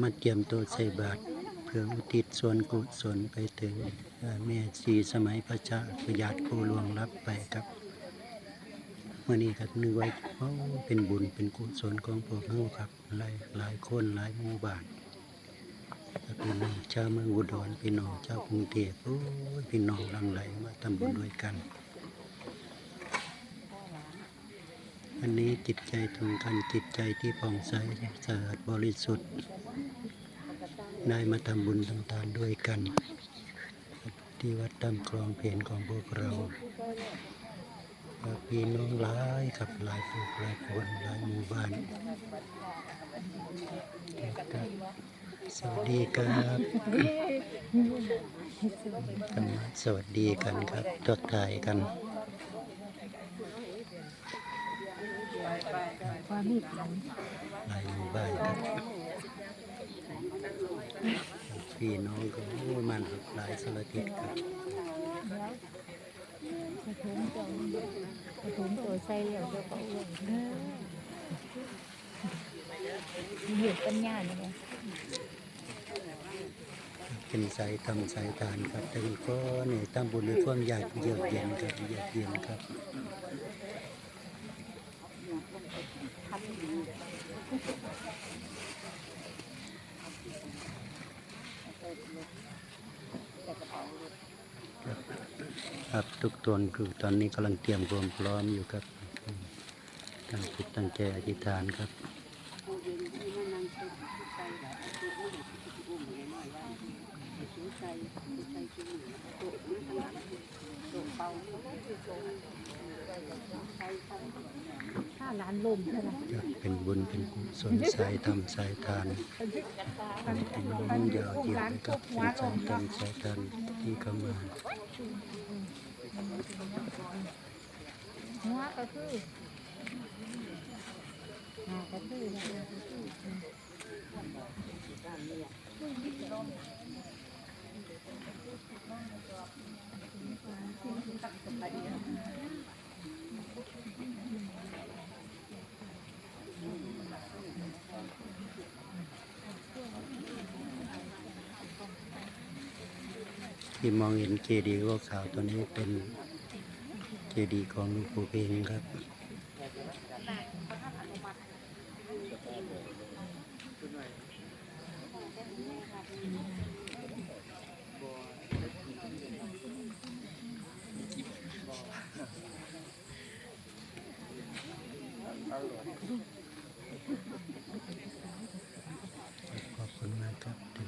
มาเตรียมตัวใส่บาตรเพื่ออุทิศส่วนกุศลไปถึงเอ่อแม่ชีสมัยพระเจ้าพญาติผู้ล่วงลับไปครับเมื่อนี้ครับนึกไว้โอ้เป็นบุญเป็นกุศลของพวกเราครับหลายหลายคนหลายหมู่บ้านพี่น้องชาวเมืองอุดรพี่น้องชาวกรุงเทพโอ้ยพี่น้องหลังไหลมาทำบุญด้วยกัน อันนี้จิตใจตรงกันจิตใจที่ผ่องใสสะอาดบริสุทธิ์ ได้มาทำบุญทำทานด้วยกัน ที่วัดตำคลองเพนของพวกเราครับพี่น้องหลายครับหลายผู้หลายคนหลายหมู่บ้านครับสวัสดีครับกันมาสวัสดีกันครับทักทายกัน ความมีพันหลายหมู่บ้านครับพี่น้องก็โอ้ยมันหลายสารทิศครับแล้วกระทุ้งตัวกระทุ้งตัวใส่เหลี่ยวเจ้าก็อ้วนเหตุปัญญาเนี่ยเป็นสายทำสายทานครับแต่ก็เนี่ยทำบุญด้วยความอยากเยือกเย็นครับเยือกเย็นครับ ครับทุกตนคือตอนนี้กำลังเตรียมความพร้อมอยู่ครับอืมตั้งจิตตั้งใจอธิษฐานครับถ้าร้านลมใช่ไหมจะเป็นบุญเป็นกุศลสายทำสายทานเป็นบุญยาวเหยียดนะครับเป็นสายทำสายทานนี่ก็มาหัวก็คือหาก็คือ ที่มองเห็นเจดีย์โลขาวตัวนี้เป็นเจดีย์ของหลวงปู่เพ็งครับขอบคุณมากครับ